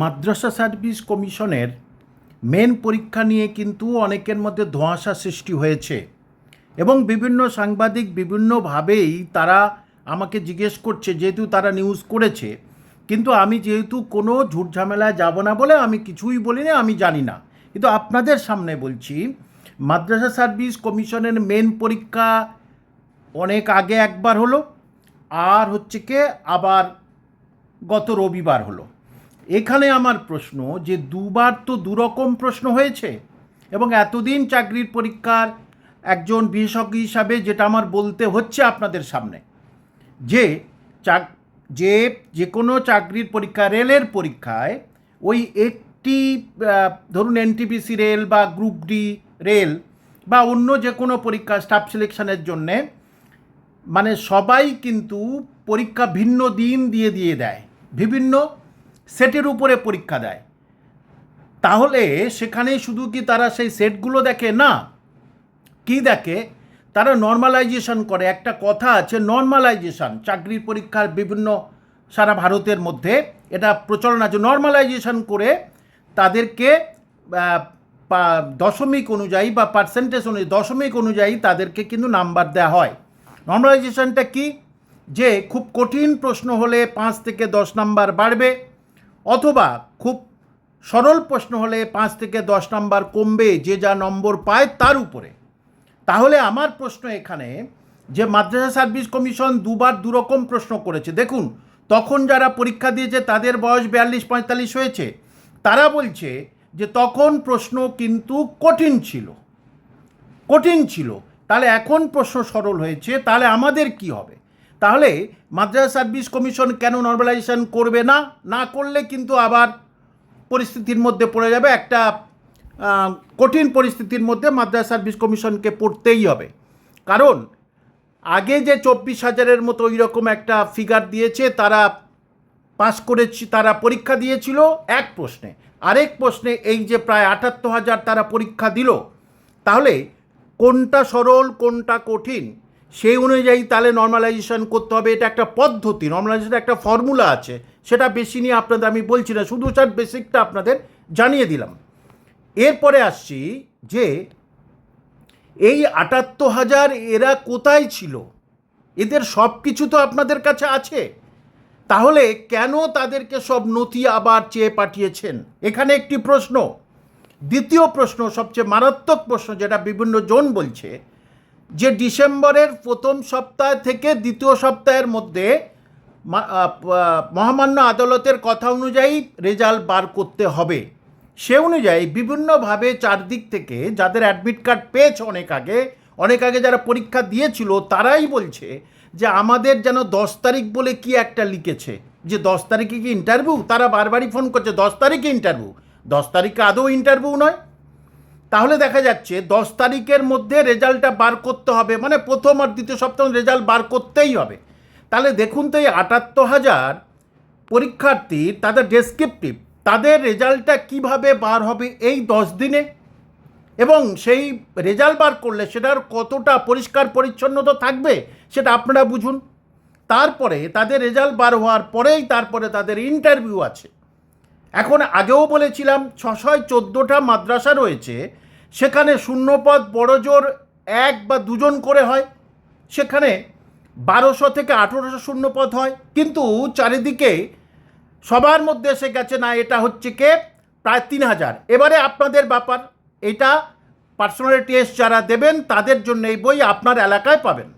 মাদ্রাসা service কমিশনের main পরীক্ষা নিয়ে কিন্তু অনেকের মধ্যে ধোঁয়াশা সৃষ্টি হয়েছে এবং বিভিন্ন সাংবাদিক বিভিন্নভাবেই তারা আমাকে জিজ্ঞেস করছে, যেহেতু তারা নিউজ করেছে, কিন্তু আমি যেহেতু কোনো ঝুট ঝামেলায় যাব না বলে আমি কিছুই বলি না আমি জানি না। কিন্তু আপনাদের সামনে বলছি, মাদ্রাসা সার্ভিস কমিশনের মেন পরীক্ষা অনেক আগে একবার হলো, আর হচ্ছে কে আবার গত রবিবার হলো। এখানে আমার প্রশ্ন যে দুবার তো দুরকম প্রশ্ন হয়েছে এবং এতদিন চাকরির পরীক্ষার একজন বিশেষজ্ঞ হিসাবে যেটা আমার বলতে হচ্ছে আপনাদের সামনে, যে চাক, যে যে কোনো চাকরির পরীক্ষা, রেলের পরীক্ষায় ওই একটি ধরুন এনটিপিসি রেল বা গ্রুপ ডি রেল বা অন্য যে কোনো পরীক্ষা স্টাফ সিলেকশনের জন্যে মানে সবাই কিন্তু পরীক্ষা ভিন্ন দিন দিয়ে দিয়ে দেয়, বিভিন্ন সেটের উপরে পরীক্ষা দেয়। তাহলে সেখানে শুধু কি তারা সেই সেটগুলো দেখে? না। কি দেখে? তারা নর্মালাইজেশন করে। একটা কথা আছে নর্মালাইজেশন চাকরির পরীক্ষার বিভিন্ন সারা ভারতের মধ্যে এটা প্রচলন আছে। নর্মালাইজেশন করে তাদেরকে দশমিক অনুযায়ী বা পার্সেন্টেজ অনুযায়ী, দশমিক অনুযায়ী তাদেরকে কিন্তু নাম্বার দেওয়া হয়। নর্মালাইজেশনটা কি? যে খুব কঠিন প্রশ্ন হলে পাঁচ থেকে দশ নাম্বার বাড়বে। অথবা খুব সরল প্রশ্ন হলে পাঁচ থেকে দশ নাম্বার কমবে, যে যা নম্বর পায় তার উপরে। তাহলে আমার প্রশ্ন এখানে যে মাদ্রাসা সার্ভিস কমিশন দুবার দুরকম প্রশ্ন করেছে। দেখুন, তখন যারা পরীক্ষা দিয়েছে তাদের বয়স বিয়াল্লিশ, পঁয়তাল্লিশ হয়েছে। তারা বলছে যে তখন প্রশ্ন কিন্তু কঠিন ছিল। কঠিন ছিল। তাহলে এখন প্রশ্ন সরল হয়েছে, তাহলে আমাদের কি হবে? তাহলে মাদ্রাসা সার্ভিস কমিশন কেন নর্মালাইজেশন করবে না? না করলে কিন্তু আবার পরিস্থিতির মধ্যে পড়ে যাবে, একটা কঠিন পরিস্থিতির মধ্যে মাদ্রাসা সার্ভিস কমিশনকে পড়তেই হবে। কারণ আগে যে চব্বিশ হাজারের মতো ওই রকম একটা ফিগার দিয়েছে, তারা পাস করেছি, তারা পরীক্ষা দিয়েছিল এক প্রশ্নে। আরেক প্রশ্নে এই যে প্রায় আটাত্তর হাজার তারা পরীক্ষা দিল, তাহলে কোনটা সরল, কোনটা কঠিন? সেই অনুযায়ী তাহলে নর্মালাইজেশন করতে হবে। এটা একটা পদ্ধতি নর্মালাইজেশন একটা ফর্মুলা আছে। সেটা বেশি নিয়ে আপনাদের আমি বলছি না, শুধু স্যার বেসিকটা আপনাদের জানিয়ে দিলাম। এরপরে আসছি যে এই আটাত্তর হাজার এরা কোথায় ছিল? এদের সব কিছু তো আপনাদের কাছে আছে। তাহলে কেন তাদেরকে সব নথি আবার চেয়ে পাঠিয়েছেন? এখানে একটি প্রশ্ন। দ্বিতীয় প্রশ্ন, সবচেয়ে মারাত্মক প্রশ্ন, যেটা বিভিন্ন জন বলছে যে ডিসেম্বরের প্রথম সপ্তাহ থেকে দ্বিতীয় সপ্তাহের মধ্যে মহামান্য আদালতের কথা অনুযায়ী রেজাল্ট বার করতে হবে। সে অনুযায়ী বিভিন্নভাবে চারদিক থেকে যাদের অ্যাডমিট কার্ড পেয়েছে অনেক আগে অনেক আগে যারা পরীক্ষা দিয়েছিল, তারাই বলছে যে আমাদের যেন দশ তারিখ বলে কি একটা লিখেছে। যে দশ তারিখে কি ইন্টারভিউ তারা বারবারই ফোন করছে, দশ তারিখে ইন্টারভিউ দশ তারিখে আদৌ ইন্টারভিউ নয়। তাহলে দেখা যাচ্ছে দশ তারিখের মধ্যে রেজাল্টটা বার করতে হবে মানে প্রথম আর দ্বিতীয় সপ্তাহ রেজাল্ট বার করতেই হবে। তাহলে দেখুন তো এই আটাত্তর হাজার পরীক্ষার্থী, তাদের ডেসক্রিপটিভ তাদের রেজাল্টটা কীভাবে বার হবে এই দশ দিনে? এবং সেই রেজাল্ট বার করলে সেটার কতটা পরিষ্কার পরিচ্ছন্নতা থাকবে, সেটা আপনারা বুঝুন। তারপরে তাদের রেজাল্ট বার হওয়ার পরেই তারপরে তাদের ইন্টারভিউ আছে। এখন আগেও বলেছিলাম, ছশয় চোদ্দোটা মাদ্রাসা রয়েছে সেখানে শূন্যপদ বড় জোর এক বা দুজন করে হয়। সেখানে বারোশো থেকে আঠেরোশো শূন্যপদ হয়। কিন্তু চারিদিকে সবার মধ্যে এসে গেছে না, এটা হচ্ছে কে? প্রায় তিন হাজার। এবারে আপনাদের ব্যাপার, এটা পার্সোনালিটি টেস্ট যারা দেবেন, তাদের জন্য এই বই আপনার এলাকায় পাবেন।